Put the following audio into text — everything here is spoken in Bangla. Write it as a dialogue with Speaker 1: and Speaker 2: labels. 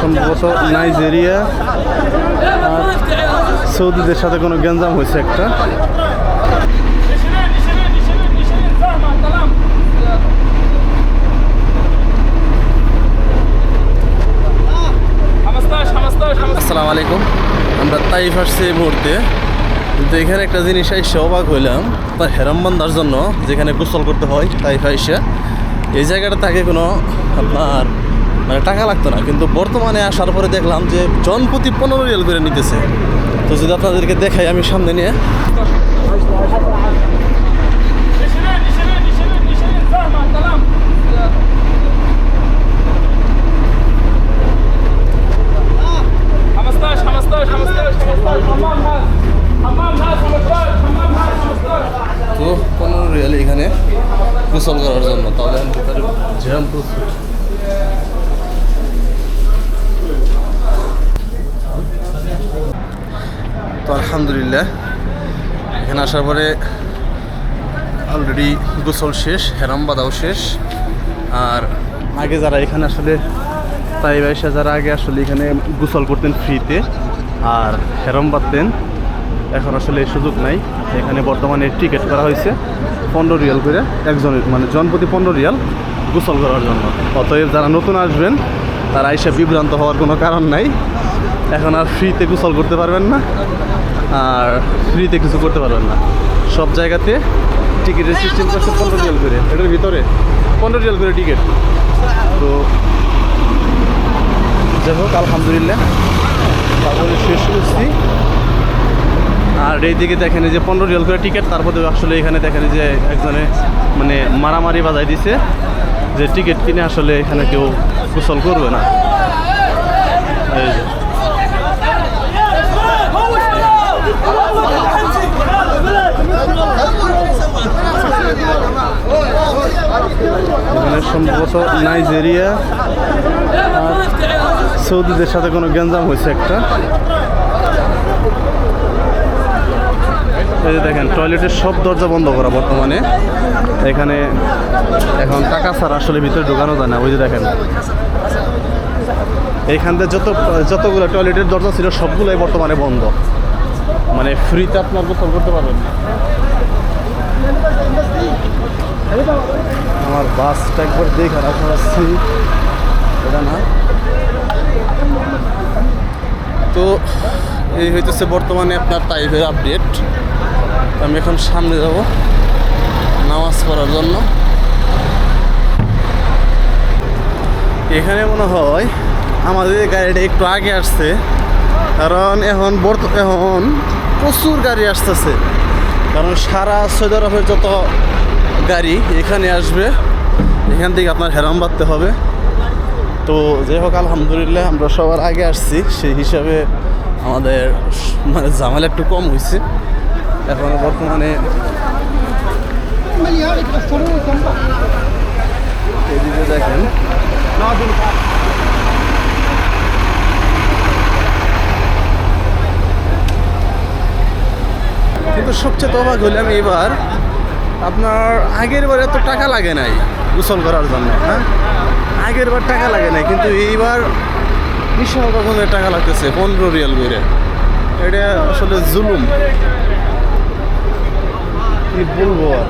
Speaker 1: সম্ভবত নাইজেরিয়া আর সৌদিদের সাথে কোনো গ্যাঞ্জাম হয়েছে একটা। আসসালামু আলাইকুম। আমরা তাইফ আসছি এই মুহূর্তে। কিন্তু এখানে একটা জিনিস আইসে অবাক হইলাম, তার হেরাম বান্ধার জন্য যেখানে গোসল করতে হয় তাইফ এসে এই জায়গাটা আগে কোনো আপনার মানে টাকা লাগতো না, কিন্তু বর্তমানে আসার পরে দেখলাম যে জনপ্রতি পনেরো রিয়াল করে নিতেছে। তো যদি আপনাদেরকে দেখাই আমি সামনে নিয়ে। তো পনেরো রিয়াল এখানে গোসল করার জন্য, তাহলে আমি যেরকম আলহামদুলিল্লাহ। এখানে আসার পরে অলরেডি গোসল শেষ, হেরাম বাদাও শেষ। আর আগে যারা এখানে আসলে, তাই বাইশা যারা আগে আসলে এখানে গোসল করতেন ফ্রিতে আর হেরাম বাঁধতেন, এখন আসলে সুযোগ নাই। এখানে বর্তমানে টিকিট করা হয়েছে পনেরো রিয়াল করে একজনের মানে জনপ্রতি পনেরো রিয়াল গোসল করার জন্য। অতএব যারা নতুন আসবেন, তারা এসে বিভ্রান্ত হওয়ার কোনো কারণ নাই। এখন আর ফ্রিতে গোসল করতে পারবেন না। আর ফ্রিতে কিছু করতে পারবেন না। সব জায়গাতে টিকিটের সিস্টেম করছে পনেরো রিয়াল করে। এটার ভিতরে পনেরো রিয়াল করে টিকিট তো যাই হোক, আলহামদুলিল্লাহ। তারপরে শেষ করছি। আর এই এইদিকে দেখেন যে পনেরো রিয়াল করে টিকিট তারপরে আসলে এখানে দেখেন যে একজনে মানে মারামারি বাজাই দিছে যে টিকিট কিনে আসলে এখানে কেউ গোসল করবে না। সম্ভবত নাইজেরিয়া আর সৌদিদের সাথে কোনো গ্যাঞ্জাম হয়েছে একটা। এই যে দেখেন, টয়লেটের সব দরজা বন্ধ করা বর্তমানে। এখানে এখন টাকা ছাড়া আসলে ভিতরে ঢোকানো যায় না, ওই যে দেখেন। এইখান থেকে যত, যতগুলো টয়লেটের দরজা ছিল, সবগুলোই বর্তমানে বন্ধ। মানে ফ্রিতে আপনার গোসল করতে পারবেন না আমার বাসটা একবার দেখে রাখা আসছি এটা না? তো এই হইতেছে বর্তমানে আপনার টাইপের আপডেট আমি এখন সামনে যাব নামাজ পড়ার জন্য। এখানে মনে হয় আমাদের গাড়িটা একটু আগে আসছে, কারণ এখন বর্ত, এখন প্রচুর গাড়ি আসতেছে। কারণ সারা সৌদি যত গাড়ি এখানে আসবে এখান থেকে আপনার হেরাম বাঁধতে হবে। তো যাই হোক, আলহামদুলিল্লাহ আমরা সবার আগে আসছি। সেই হিসাবে আমাদের মানে ঝামেলা একটু কম হয়েছে এখন বর্তমানে দেখেন। কিন্তু সবচেয়ে অবাক হইলাম এবার আপনার আগের বার এত টাকা লাগে নাই গোসল করার জন্য হ্যাঁ? আগের বার টাকা লাগে নাই, কিন্তু এইবার বিশাল রকমের টাকা লাগতেছে, পনেরো রিয়াল করে। এটা আসলে জুলুম। কি বলব আর?